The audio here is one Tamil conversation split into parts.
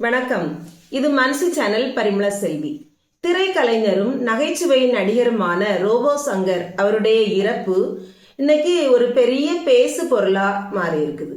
வணக்கம். இது மனசு சேனல் பரிமள செல்வி. திரைக்கலைஞரும் நகைச்சுவை நடிகருமான ரோபோ சங்கர் அவருடைய இறப்பு இன்னைக்கு ஒரு பெரிய பேசு பொருளா மாறி இருக்குது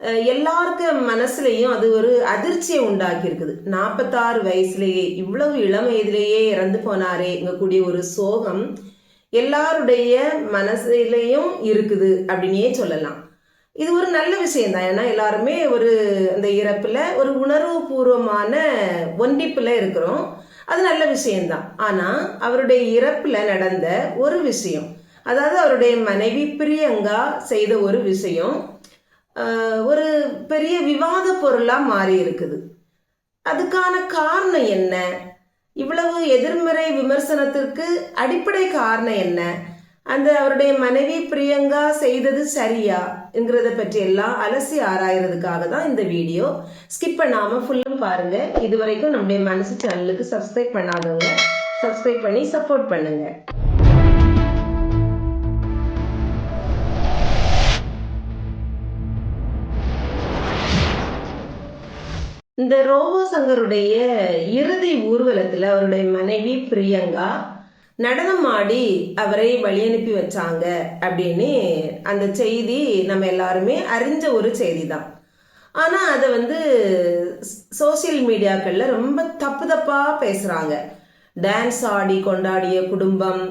அஹ் எல்லாருக்கும் மனசுலயும் அது ஒரு அதிர்ச்சியை உண்டாக்கி இருக்குது நாற்பத்தாறு வயசுலேயே இவ்வளவு இளம் வயதிலேயே இறந்து போனாரே கூடிய ஒரு சோகம் எல்லாருடைய மனசுலயும் இருக்குது அப்படின்னே சொல்லலாம். இது ஒரு நல்ல விஷயம் தான் ஏன்னா எல்லாருமே ஒரு அந்த இறப்புல ஒரு உணர்வு பூர்வமான ஒன்றிப்புல இருக்கிறோம். அது நல்ல விஷயம்தான். ஆனா அவருடைய இறப்புல நடந்த ஒரு விஷயம் அதாவது அவருடைய மனைவி பிரியங்கா செய்த ஒரு விஷயம் ஒரு பெரிய விவாத பொருளா மாறி இருக்குது. அதுக்கான காரணம் என்ன? இவ்வளவு எதிர்மறை விமர்சனத்திற்கு அடிப்படை காரணம் என்ன? அந்த அவருடைய மனைவி பிரியங்கா செய்தது சரியா என்கிறத பற்றி எல்லாம் அலசி ஆராயறதுக்காக தான் இந்த வீடியோ. ஸ்கிப் பண்ணாம ஃபுல்லும் பாருங்க. இது வரைக்கும் நம்முடைய மனசு சேனலுக்கு சப்ஸ்கிரைப் பண்ணாதவங்க சப்ஸ்கிரைப் பண்ணி சப்போர்ட் பண்ணுங்க. இந்த ரோபோ சங்கருடைய இறுதி ஊர்வலத்தில் அவருடைய மனைவி பிரியங்கா நடனம் ஆடி அவரை வழி அனுப்பி வச்சாங்க அப்படின்னு அந்த செய்தி நம்ம எல்லாருமே அறிஞ்ச ஒரு செய்தி தான் ஆனால் அதை வந்து சோசியல் மீடியாக்களில் ரொம்ப தப்பு தப்பாக பேசுகிறாங்க டான்ஸ் ஆடி கொண்டாடிய குடும்பம்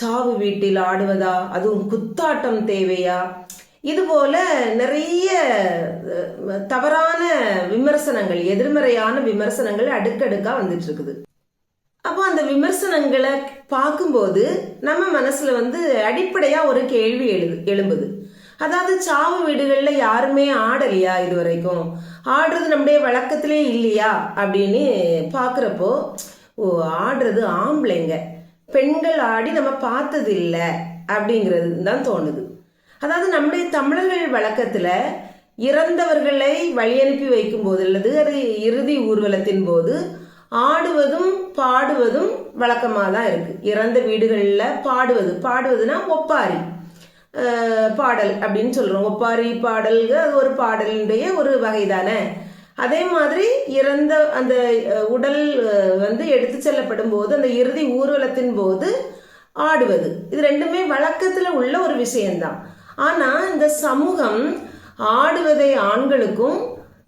சாவு வீட்டில் ஆடுவதா? அதுவும் குத்தாட்டம் தேவையா? இது போல நிறைய தவறான விமர்சனங்கள் எதிர்மறையான விமர்சனங்கள் அடுக்கடுக்காக வந்துட்டு இருக்குது. அப்போ அந்த விமர்சனங்களை பார்க்கும்போது நம்ம மனசுல வந்து அடிப்படையா ஒரு கேள்வி எழுது எழும்புது. அதாவது சாவு வீடுகளில் யாருமே ஆடலையா இது வரைக்கும் ஆடுறது நம்முடைய வழக்கத்திலே இல்லையா? அப்படின்னு பார்க்குறப்போ ஓ ஆடுறது ஆம்பளைங்க. பெண்கள் ஆடி நம்ம பார்த்தது இல்லை அப்படிங்கிறது தான் தோணுது. அதாவது நம்முடைய தமிழர்கள் வழக்கத்தில் இறந்தவர்களை வழி அனுப்பி வைக்கும் போது அல்லது அது இறுதி ஊர்வலத்தின் போது ஆடுவதும் பாடுவதும் வழக்கமாக தான் இருக்கு. இறந்த வீடுகளில் பாடுவது. பாடுவதுன்னா ஒப்பாரி. பாடல் அப்படின்னு சொல்கிறோம் ஒப்பாரி பாடல்கள் அது ஒரு பாடலினுடைய ஒரு வகை தானே அதே மாதிரி இறந்த அந்த உடல் வந்து எடுத்து செல்லப்படும் போது அந்த இறுதி ஊர்வலத்தின் போது ஆடுவது. இது ரெண்டுமே வழக்கத்தில் உள்ள ஒரு விஷயம்தான். ஆனால் இந்த சமூகம் ஆடுவதை ஆண்களுக்கும்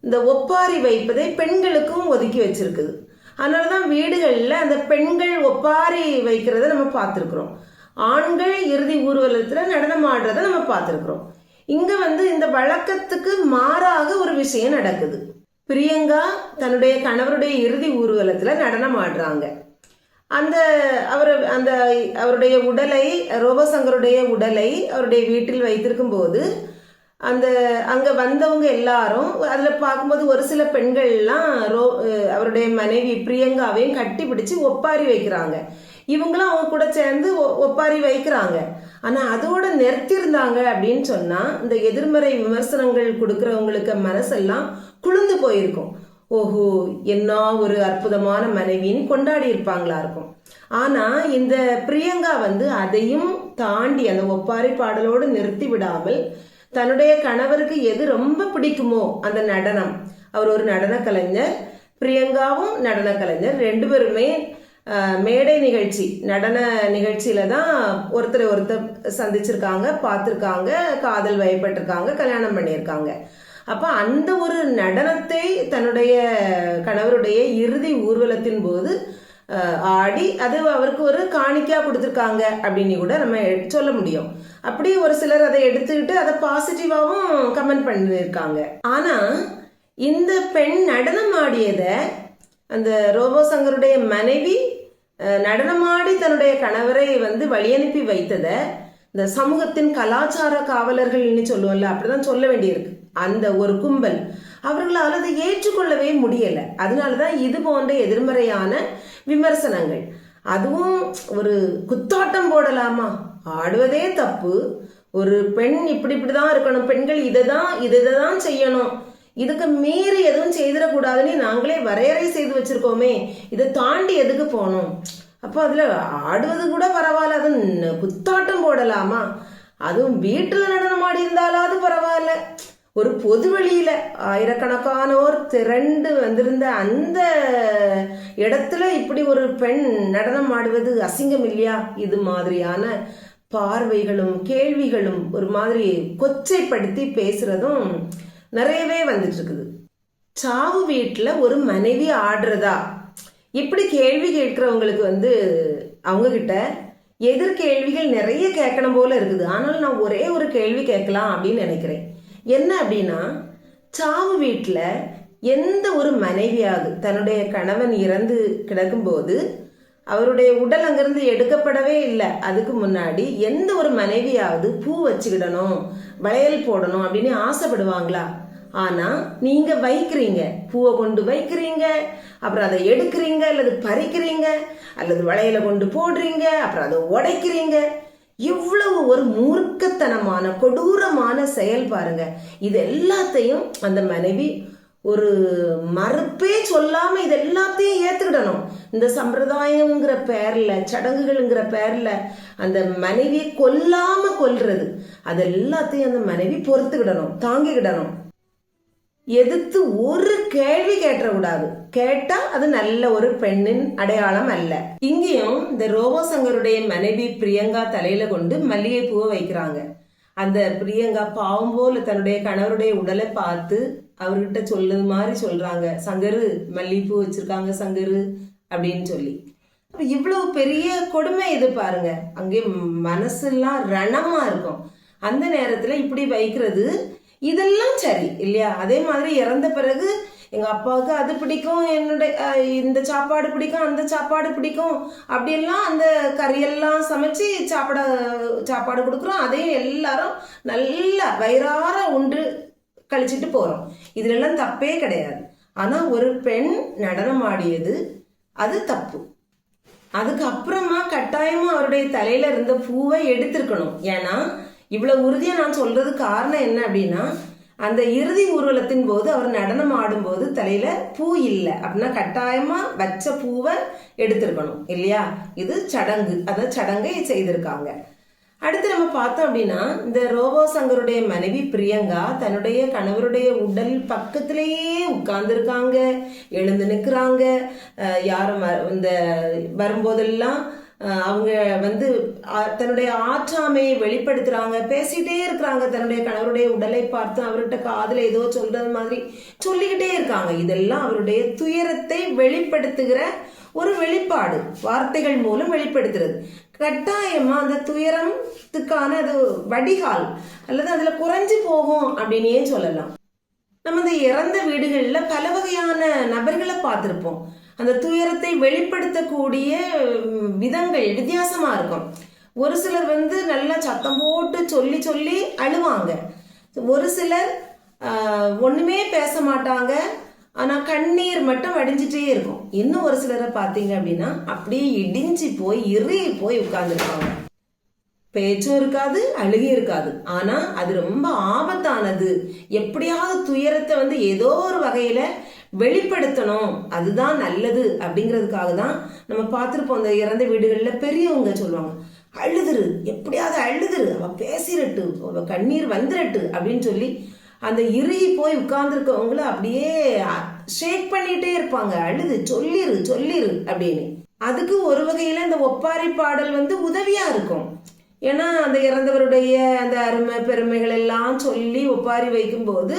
இந்த ஒப்பாரி வைப்பதை பெண்களுக்கும் ஒதுக்கி வச்சிருக்குது. அதனால தான் வீடுகளில் அந்த பெண்கள் ஒப்பாரி வைக்கிறத நம்ம பார்த்துருக்குறோம். ஆண்கள் இறுதி ஊர்வலத்தில் நடனம் ஆடுறத நம்ம பார்த்துருக்குறோம். இங்கே வந்து இந்த வழக்கத்துக்கு மாறாக ஒரு விஷயம் நடக்குது. பிரியங்கா தன்னுடைய கணவருடைய இறுதி ஊர்வலத்தில் நடனம் ஆடுறாங்க. அந்த அவர் அந்த அவருடைய உடலை ரோபசங்கருடைய உடலை அவருடைய வீட்டில் வைத்திருக்கும் போது அந்த அங்கே வந்தவங்க எல்லாரும் அதில் பார்க்கும்போது ஒரு சில பெண்கள்லாம் ரோ அவருடைய மனைவி பிரியங்காவையும் கட்டி பிடிச்சி ஒப்பாரி வைக்கிறாங்க. இவங்களும் அவங்க கூட சேர்ந்து ஒ- ஒப்பாரி வைக்கிறாங்க. ஆனால் அதோட நிறுத்தியிருந்தாங்க அப்படின்னு சொன்னால் இந்த எதிர்மறை விமர்சனங்கள் கொடுக்குறவங்களுக்கு மனசெல்லாம் குளிர்ந்து போயிருக்கும். ஓஹோ என்ன ஒரு அற்புதமான மனைவின்னு கொண்டாடி இருப்பாங்களா இருக்கும். ஆனால் இந்த பிரியங்கா வந்து அதையும் தாண்டி அந்த ஒப்பாரி பாடலோடு நிறுத்தி விடாமல் தன்னுடைய கணவருக்கு எது ரொம்ப பிடிக்குமோ அந்த நடனம். அவர் ஒரு நடன கலைஞர் பிரியங்காவும் நடன கலைஞர். ரெண்டு பேருமே மேடை நிகழ்ச்சி நடன நிகழ்ச்சியில தான் ஒருத்தரை ஒருத்தர் சந்திச்சிருக்காங்க பார்த்துருக்காங்க காதல் வயப்பட்டிருக்காங்க கல்யாணம் பண்ணியிருக்காங்க. அப்ப அந்த ஒரு நடனத்தை தன்னுடைய கணவருடைய இறுதி ஊர்வலத்தின் போது ஆடி அது அவருக்கு ஒரு காணிக்கையா கொடுத்துருக்காங்க அப்படின்னு கூட நம்ம சொல்ல முடியும். அப்படி ஒரு சிலர் அதை எடுத்துக்கிட்டு அதை பாசிட்டிவாகவும் கமெண்ட் பண்ணியிருக்காங்க. ஆனால் இந்த பெண் நடனம் ஆடியதை அந்த ரோபோ சங்கருடைய மனைவி நடனமாடி தன்னுடைய கணவரை வந்து வழியனுப்பி வைத்ததை இந்த சமூகத்தின் கலாச்சார காவலர்கள்னு சொல்லுவோம்ல அப்படிதான் சொல்ல வேண்டியிருக்கு. அந்த ஒரு கும்பல் அவர்களால் அதை ஏற்றுக்கொள்ளவே முடியல. அதனாலதான் இது போன்ற எதிர்மறையான விமர்சனங்கள். அதுவும் ஒரு குத்தாட்டம் போடலாமா? ஆடுவதே தப்பு. ஒரு பெண் இப்படி இப்படிதான் இருக்கணும். பெண்கள் இதை தான் இதை தான் செய்யணும். இதுக்கு மீறி எதுவும் செய்திடக்கூடாதுன்னு நாங்களே வரையறை செய்து வச்சிருக்கோமே. இதை தாண்டி எதுக்கு போகணும்? அப்போ அதில் ஆடுவது கூட பரவாயில்ல. அது குத்தாட்டம் போடலாமா? அதுவும் வீட்டில் நடனம் ஆடி இருந்தாலாவது பரவாயில்ல. ஒரு பொது வழியில ஆயிரக்கணக்கானோர் திரண்டு வந்திருந்த அந்த இடத்துல இப்படி ஒரு பெண் நடனம் ஆடுவது அசிங்கம் இல்லையா? இது மாதிரியான பார்வைகளும் கேள்விகளும் ஒரு மாதிரி கொச்சைப்படுத்தி பேசுறதும் நிறையவே வந்துட்டு இருக்குது. சாவு வீட்டில் ஒரு மனைவி ஆடுறதா? இப்படி கேள்வி கேட்கிறவங்களுக்கு வந்து அவங்க கிட்ட எதிர்கேள்விகள் நிறைய கேட்கணும் போல இருக்குது. ஆனால் நான் ஒரே ஒரு கேள்வி கேட்கலாம் அப்படின்னு நினைக்கிறேன். என்ன அப்படின்னா சாவு வீட்டில் எந்த ஒரு மனைவியாவது தன்னுடைய கணவன் இறந்து கிடக்கும்போது அவருடைய உடல் அங்கிருந்து எடுக்கப்படவே இல்லை. அதுக்கு முன்னாடி எந்த ஒரு மனைவியாவது பூ வச்சுக்கிடணும் வளையல் போடணும் அப்படின்னு ஆசைப்படுவாங்களா? ஆனா நீங்க வைக்கிறீங்க. பூவை கொண்டு வைக்கிறீங்க அப்புறம் அதை எடுக்கிறீங்க அல்லது பறிக்கிறீங்க அல்லது வளையல கொண்டு போடுறீங்க அப்புறம் அதை உடைக்கிறீங்க. இவ்வளவு ஒரு மூர்க்கத்தனமான கொடூரமான செயல் பாருங்க. இது எல்லாத்தையும் அந்த மனைவி ஒரு மறுப்பே சொல்லாம இது எல்லாத்தையும் ஏத்துக்கிடணும். இந்த சம்பிரதாயங்கிற பேர்ல சடங்குகள்ங்கிற பேர்ல அந்த மனைவி கொல்லாம கொல்றது அது எல்லாத்தையும் அந்த மனைவி பொறுத்துக்கிடணும் தாங்கிக்கிடணும். எதிர்த்து ஒரு கேள்வி கேட்டக்கூடாது கேட்டா அது நல்ல ஒரு பெண்ணின் அடையாளம் அல்ல. இங்கேயும் இந்த ரோபோசங்கருடைய மனைவி பிரியங்கா தலையில கொண்டு மல்லிகைப்பூவை வைக்கிறாங்க. அந்த பிரியங்கா பாவம் போல தன்னுடைய கணவருடைய உடலை பார்த்து அவர்கிட்ட சொல்லுது மாதிரி சொல்கிறாங்க சங்கரு மல்லிகைப்பூ வச்சுருக்காங்க சங்கரு அப்படின்னு சொல்லி. அப்போ இவ்வளவு பெரிய கொடுமை இது பாருங்க. அங்கே மனசெல்லாம் ரணமாக இருக்கும். அந்த நேரத்தில் இப்படி வைக்கிறது இதெல்லாம் சரி இல்லையா? அதே மாதிரி இறந்த பிறகு எங்கள் அப்பாவுக்கு அது பிடிக்கும் என்னுடைய இந்த சாப்பாடு பிடிக்கும் அந்த சாப்பாடு பிடிக்கும். அப்படியெல்லாம் அந்த கறியெல்லாம் சமைச்சு சாப்பிட சாப்பாடு கொடுக்குறோம். அதையும் எல்லாரும் நல்லா வயிறார உண்டு கழிச்சிட்டு போறோம். இதுலெல்லாம் தப்பே கிடையாது. ஆனா ஒரு பெண் நடனம் ஆடியது அது தப்பு. அதுக்கு அப்புறமா கட்டாயமா அவருடைய தலையில இருந்த பூவை எடுத்திருக்கணும். ஏன்னா இவ்வளவு உறுதியா நான் சொல்றது காரணம் என்ன அப்படின்னா அந்த இறுதி ஊர்வலத்தின் போது அவர் நடனம் ஆடும்போது தலையில பூ இல்லை அப்படின்னா கட்டாயமா வச்ச பூவை எடுத்திருக்கணும். இல்லையா? இது சடங்கு. அத சடங்கை செய்திருக்காங்க. அடுத்து நம்ம பார்த்தோம் அப்படின்னா இந்த ரோபோ சங்கருடைய மனைவி பிரியங்கா தன்னுடைய கணவருடைய உடல் பக்கத்திலேயே உட்கார்ந்துருக்காங்க எழுந்து நிற்கிறாங்க. யாரும் வ- இந்த வரும்போதெல்லாம் அவங்க வந்து தன்னுடைய ஆற்றாமையை வெளிப்படுத்துறாங்க பேசிட்டே இருக்கிறாங்க. தன்னுடைய கணவருடைய உடலை பார்த்து அவர்கிட்ட காதில் ஏதோ சொல்றது மாதிரி சொல்லிக்கிட்டே இருக்காங்க. இதெல்லாம் அவருடைய துயரத்தை வெளிப்படுத்துகிற ஒரு வெளிப்பாடு வார்த்தைகள் மூலம் வெளிப்படுத்துறது. கட்டாயமா அந்த துயரத்துக்கான அது வடிகால் அல்லது அதுல குறைஞ்சு போகும் அப்படின்னே சொல்லலாம். நம்ம இந்த இறந்த வீடுகளில் பல வகையான நபர்களை பார்த்துருப்போம். அந்த துயரத்தை வெளிப்படுத்தக்கூடிய விதங்கள் வித்தியாசமாக இருக்கும். ஒரு சிலர் வந்து நல்லா சத்தம் போட்டு சொல்லி சொல்லி அழுவாங்க. ஒரு சிலர் ஒன்றுமே பேச மாட்டாங்க. ஆனா கண்ணீர் மட்டும் வடிஞ்சிட்டே இருக்கும். இன்னும் ஒரு சிலரை பார்த்தீங்க அப்படின்னா அப்படியே இடிஞ்சு போய் இறுகி போய் உட்கார்ந்துருப்பாங்க. பேச்சும் இருக்காது அழுகி இருக்காது. ஆனா அது ரொம்ப ஆபத்தானது. எப்படியாவது துயரத்தை வந்து ஏதோ ஒரு வகையில வெளிப்படுத்தணும். அதுதான் நல்லது அப்படிங்கிறதுக்காக தான் நம்ம பார்த்துருப்போம். இந்த இறந்த வீடுகளில் பெரியவங்க சொல்லுவாங்க அழுதுரு எப்படியாவது அழுதுரு அவ பேசிடட்டு அவ கண்ணீர் வந்துடட்டு அப்படின்னு சொல்லி அந்த இறுகி போய் உட்கார்ந்துருக்கவங்கள அப்படியே ஷேக் பண்ணிட்டே இருப்பாங்க. அழுது சொல்லிரு சொல்லிரு அப்படின்னு. அதுக்கு ஒரு வகையில் இந்த ஒப்பாரி பாடல் வந்து உதவியா இருக்கும். ஏன்னா அந்த இறந்தவருடைய அந்த அருமை பெருமைகள் எல்லாம் சொல்லி ஒப்பாரி வைக்கும்போது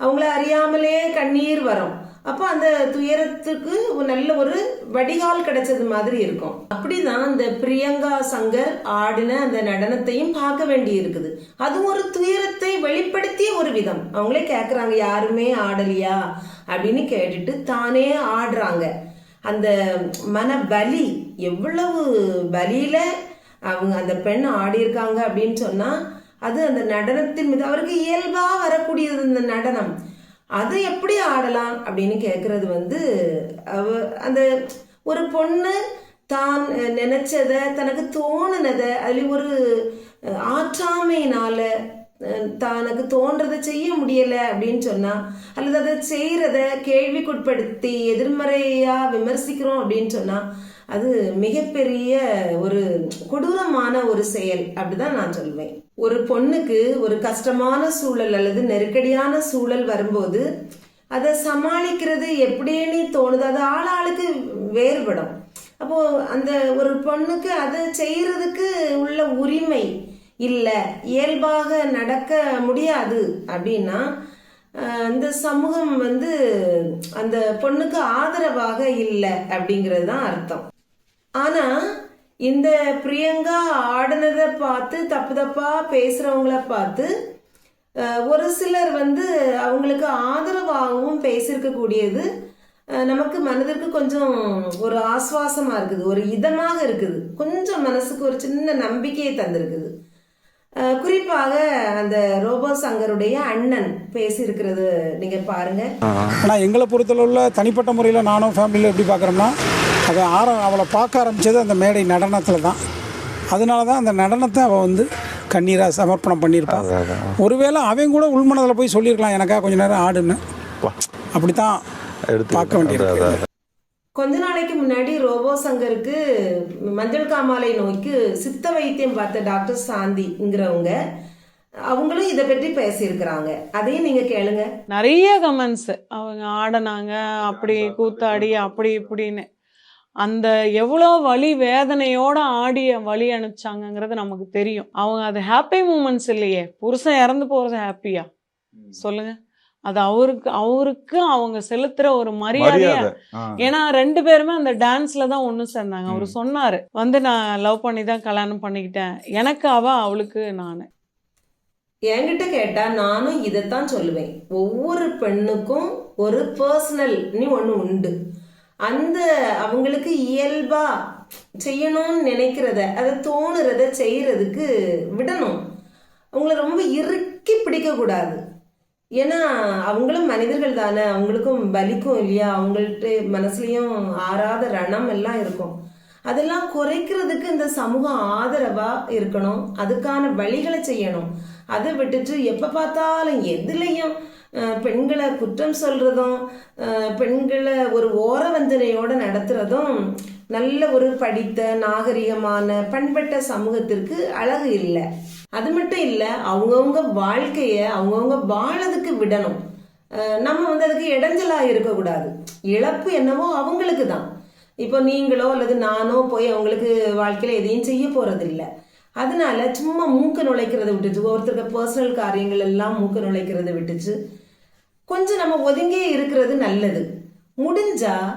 அவங்கள அறியாமலே கண்ணீர் வரும். அப்போ அந்த துயரத்துக்கு ஒரு நல்ல ஒரு வடிகால் கிடைச்சது மாதிரி இருக்கும். அப்படிதான் அந்த பிரியங்கா சங்கர் ஆடின அந்த நடனத்தையும் பார்க்க வேண்டி இருக்குது. அது ஒரு துயரத்தை வெளிப்படுத்திய ஒரு விதம். அவங்களே கேட்குறாங்க யாருமே ஆடலையா? அப்படின்னு கேட்டுட்டு தானே ஆடுறாங்க. அந்த மன பலி எவ்வளவு பலியில அவங்க அந்த பெண் ஆடியிருக்காங்க அப்படின்னு சொன்னா அது அந்த நடனத்தின் மீது அவருக்கு இயல்பா வரக்கூடியது இந்த நடனம். அதை எப்படி ஆடலாம் அப்படின்னு கேட்குறது வந்து அவ அந்த ஒரு பொண்ணு தான் நினச்சதை தனக்கு தோணுனதை அதில் ஒரு ஆற்றாமையினால் ஆற்றாமையினால தனக்கு தோன்றதை செய்ய முடியல அப்படின்னு சொன்னா அல்லது அதை செய்யறத கேள்விக்குட்படுத்தி எதிர்மறையா விமர்சிக்கிறோம் அப்படின்னு சொன்னா அது மிகப்பெரிய ஒரு கொடூரமான ஒரு செயல். அப்படிதான் நான் சொல்வேன். ஒரு பொண்ணுக்கு ஒரு கஷ்டமான சூழல் அல்லது நெருக்கடியான சூழல் வரும்போது அதை சமாளிக்கிறது எப்படின்னு தோணுது. அது ஆளாளுக்கு வேறுபடும். அப்போ அந்த ஒரு பொண்ணுக்கு அதை செய்யறதுக்கு உள்ள உரிமை இல்லை இயல்பாக நடக்க முடியாது அப்படின்னா இந்த சமூகம் வந்து அந்த பொண்ணுக்கு ஆதரவாக இல்லை அப்படிங்கிறது தான் அர்த்தம். ஆனால் இந்த பிரியங்கா ஆடினதை பார்த்து தப்பு தப்பாக பேசுகிறவங்கள பார்த்து ஒரு சிலர் வந்து அவங்களுக்கு ஆதரவாகவும் பேசியிருக்கக்கூடியது நமக்கு மனதிற்கு கொஞ்சம் ஒரு ஆஸ்வாசமாக இருக்குது ஒரு இதமாக இருக்குது. கொஞ்சம் மனசுக்கு ஒரு சின்ன நம்பிக்கையை தந்திருக்குது. குறிப்பாக அந்த ரோபோ சங்கருடைய அண்ணன் பேசியிருக்கிறது நீங்க பாருங்க. ஆனால் எங்களை பொறுத்தளவில் தனிப்பட்ட முறையில் நானும் ஃபேமிலியில் எப்படி பார்க்குறோம்னா அதை ஆர அவளை பார்க்க ஆரம்பித்தது அந்த மேடை நடனத்தில் தான். அதனால தான் அந்த நடனத்தை அவள் வந்து கண்ணீராக சமர்ப்பணம் பண்ணியிருப்பாள் ஒருவேளை அவன் கூட உள்மனதில் போய் சொல்லியிருக்கலாம் எனக்கா கொஞ்ச நேரம் ஆடுன்னு. அப்படி தான் எடுத்து பார்க்க வேண்டியிருக்கு. கொஞ்ச நாளைக்கு முன்னாடி ரோபோ சங்கருக்கு மஞ்சள் காமாலை நோய்க்கு சித்த வைத்தியம் பார்த்த டாக்டர் சாந்திங்கிறவங்க அவங்களும் இதை பற்றி பேசியிருக்கிறாங்க. அதையும் நீங்க கேளுங்க. நிறைய கமெண்ட்ஸ் அவங்க ஆடினாங்க அப்படி கூத்தாடி அப்படி இப்படின்னு. அந்த எவ்வளோ வலி வேதனையோட ஆடி வழி அனுப்பிச்சாங்கங்கிறது நமக்கு தெரியும். அவங்க அது ஹாப்பி மூமெண்ட்ஸ் இல்லையே. புருஷன் இறந்து போறது ஹாப்பியா சொல்லுங்க. அது அவருக்கு அவருக்கு அவங்க செலுத்துற ஒரு மரியாதையா. ஏன்னா ரெண்டு பேருமே அந்த டான்ஸ்ல தான் ஒன்று சேர்ந்தாங்க. அவர். சொன்னாரு வந்து நான் லவ் பண்ணி தான் கல்யாணம் பண்ணிக்கிட்டேன். எனக்கு அவ அவளுக்கு நான். என்கிட்ட கேட்டா நானும் இதைத்தான் சொல்லுவேன். ஒவ்வொரு பெண்ணுக்கும் ஒரு பர்சனல்னு ஒன்று உண்டு. அந்த அவங்களுக்கு இயல்பா செய்யணும்னு நினைக்கிறத அதை தோணுறத செய்யறதுக்கு விடணும். அவங்கள ரொம்ப இறுக்கி பிடிக்கக்கூடாது. ஏன்னா அவங்களும் மனிதர்கள் தானே. அவங்களுக்கும் வலிக்கும் இல்லையா? அவங்கள்ட்ட மனசுலையும் ஆறாத ரணம் எல்லாம் இருக்கும். அதெல்லாம் குறைக்கிறதுக்கு இந்த சமூகம் ஆதரவா இருக்கணும். அதுக்கான வழிகளை செய்யணும். அதை விட்டுட்டு எப்ப பார்த்தாலும் எதுலையும் பெண்களை குற்றம் சொல்றதும் பெண்களை ஒரு ஓர வஞ்சனையோடு நடத்துறதும் நல்ல ஒரு படித்த நாகரிகமான பண்பட்ட சமூகத்திற்கு அழகு இல்லை. அது மட்டும் இல்லை அவங்கவுங்க வாழ்க்கையை அவங்கவுங்க வாழதுக்கு விடணும். நம்ம வந்து அதுக்கு இடைஞ்சலாக இருக்கக்கூடாது. இழப்பு என்னவோ அவங்களுக்கு தான் இப்போ நீங்களோ அல்லது நானோ போய் அவங்களுக்கு வாழ்க்கையில் எதையும் செய்ய போகிறதில்ல அதனால சும்மா மூக்க நுழைக்கிறத விட்டுச்சு. ஒருத்தருக்கு பர்சனல் காரியங்கள் எல்லாம் மூக்க நுழைக்கிறத விட்டுச்சு. கொஞ்சம் நம்ம ஒதுங்கியே இருக்கிறது நல்லது. முடிஞ்சால்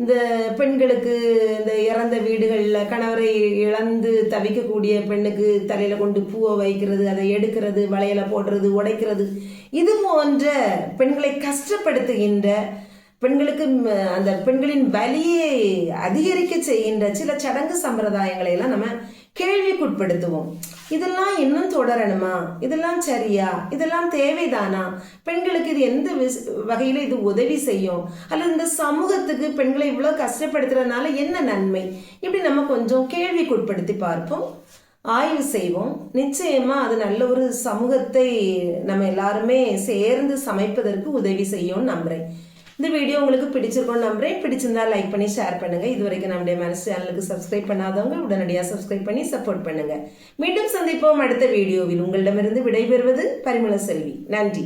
இந்த பெண்களுக்கு இந்த இறந்த வீடுகளில் கணவரை இழந்து தவிக்கக்கூடிய பெண்ணுக்கு தலையில் கொண்டு பூவை வைக்கிறது அதை எடுக்கிறது வளையலை போடுறது உடைக்கிறது. இது போன்ற பெண்களை கஷ்டப்படுத்துகின்ற பெண்களுக்கு அந்த பெண்களின் வலியை அதிகரிக்க செய்கின்ற சில சடங்கு சம்பிரதாயங்களை எல்லாம் நம்ம கேள்விக்குட்படுத்துவோம். இதெல்லாம் இன்னும் தொடரணுமா? இதெல்லாம் சரியா? இதெல்லாம் தேவைதானா? பெண்களுக்கு இது எந்த வகையில் இது உதவி செய்யும்? அல்லது இந்த சமூகத்துக்கு பெண்களை இவ்வளோ கஷ்டப்படுத்துறதுனால என்ன நன்மை? இப்படி நம்ம கொஞ்சம் கேள்விக்குட்படுத்தி பார்ப்போம். ஆய்வு செய்வோம். நிச்சயமாக அது நல்ல ஒரு சமூகத்தை நம்ம எல்லாருமே சேர்ந்து சமைப்பதற்கு உதவி செய்யும் நம்புறேன். இந்த வீடியோ உங்களுக்கு பிடிச்சிருக்கும்னு நம்புறேன். பிடிச்சிருந்தா லைக் பண்ணி ஷேர் பண்ணுங்க. இது வரைக்கும் நம்முடைய மனசு சேனலுக்கு சப்ஸ்கிரைப் பண்ணாதவங்க உடனடியாக சப்ஸ்கிரைப் பண்ணி சப்போர்ட் பண்ணுங்க. மீண்டும் சந்திப்போம் அடுத்த வீடியோவில் உங்களிடமிருந்து விடைபெறுவது பரிமள செல்வி. நன்றி.